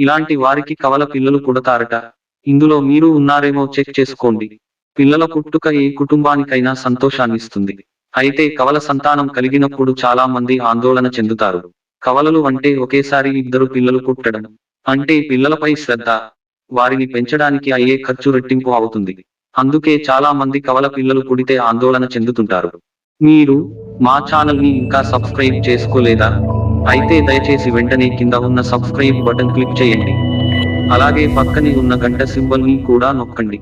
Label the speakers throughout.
Speaker 1: ఇలాంటి వారికి కవల పిల్లలు పుడతారట. ఇందులో మీరు ఉన్నారేమో చెక్ చేసుకోండి. పిల్లల పుట్టుక ఏ కుటుంబానికైనా సంతోషాన్నిస్తుంది. అయితే కవల సంతానం కలిగినప్పుడు చాలా మంది ఆందోళన చెందుతారు. కవలలు అంటే ఒకేసారి ఇద్దరు పిల్లలు పుట్టడం. అంటే పిల్లలపై శ్రద్ధ. వారిని పెంచడానికి అయ్యే ఖర్చు రెట్టింపు అవుతుంది. అందుకే చాలా మంది కవల పిల్లలు పుడితే ఆందోళన చెందుతుంటారు. మీరు మా ఛానల్ని ఇంకా సబ్స్క్రైబ్ చేసుకోలేదా? అయితే దయచేసి వెంటనే కింద ఉన్న సబ్స్క్రైబ్ బటన్ క్లిక్ చేయండి. అలాగే పక్కనే ఉన్న గంట సింబల్ని కూడా నొక్కండి.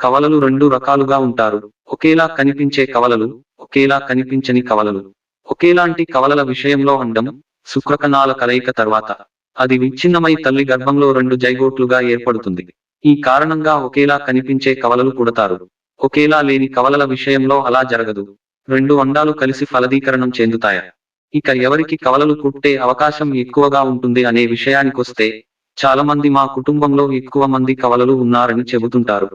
Speaker 1: కవలలు రెండు రకాలుగా ఉంటారు. ఒకేలా కనిపించే కవలలు ఒకేలా కనిపించని కవలలు. ఒకేలాంటి కవలల విషయంలో అండం శుక్రకణాల కలయిక తర్వాత. అది విచ్ఛిన్నమై తల్లి గర్భంలో రెండు జైగోట్లుగా ఏర్పడుతుంది. ఈ కారణంగా ఒకేలా కనిపించే కవలలు పుడతారు. ఒకేలా లేని కవలల విషయంలో అలా జరగదు. రెండు అండాలు కలిసి ఫలదీకరణం చెందుతాయి? ఇక ఎవరికి కవలలు కుట్టే అవకాశం ఎక్కువగా ఉంటుంది అనే విషయానికొస్తే చాలా మంది మా కుటుంబంలో ఎక్కువ మంది కవలలు ఉన్నారని చెబుతుంటారు.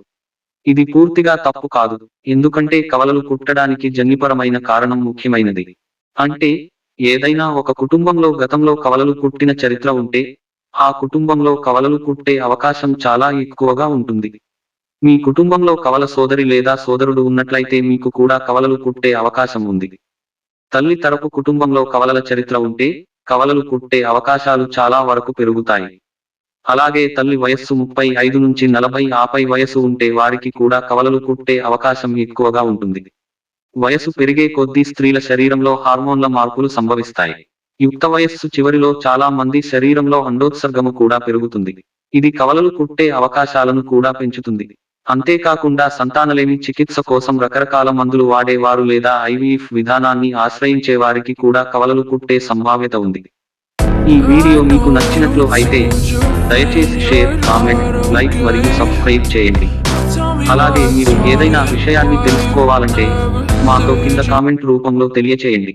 Speaker 1: ఇది పూర్తిగా తప్పు కాదు ఎందుకంటే కవలలు కుట్టడానికి జన్యుపరమైన కారణం ముఖ్యమైనది. అంటే ఏదైనా ఒక కుటుంబంలో గతంలో కవలలు కుట్టిన చరిత్ర ఉంటే ఆ కుటుంబంలో కవలలు కుట్టే అవకాశం చాలా ఎక్కువగా ఉంటుంది. మీ కుటుంబంలో కవల సోదరి లేదా సోదరుడు ఉన్నట్లయితే మీకు కూడా కవలలు కుట్టే అవకాశం ఉంది. తల్లి తరపు కుటుంబంలో కవలల చరిత్ర ఉంటే కవలలు కుట్టే అవకాశాలు చాలా వరకు పెరుగుతాయి. అలాగే తల్లి వయస్సు ముప్పై ఐదు నుంచి నలభై ఆపై వయసు ఉంటే వారికి కూడా కవలలు కుట్టే అవకాశం ఎక్కువగా ఉంటుంది. వయసు పెరిగే కొద్దీ స్త్రీల శరీరంలో హార్మోన్ల మార్పులు సంభవిస్తాయి. యుక్త వయస్సు చివరిలో చాలా మంది శరీరంలో అండోత్సర్గము కూడా పెరుగుతుంది. ఇది కవలలు కుట్టే అవకాశాలను కూడా పెంచుతుంది. అంతేకాకుండా సంతానలేమి చికిత్స కోసం రకరకాల మందులు వాడేవారు లేదా ఐవీఎఫ్ విధానాన్ని ఆశ్రయించే వారికి కూడా కవలలు కుట్టే సంభావ్యత ఉంది. ఈ వీడియో మీకు నచ్చినట్లు అయితే దయచేసి షేర్ కామెంట్ లైక్ మరియు సబ్స్క్రైబ్ చేయండి. అలాగే మీరు ఏదైనా విషయాన్ని తెలుసుకోవాలంటే మాతో కింద కామెంట్ రూపంలో తెలియచేయండి.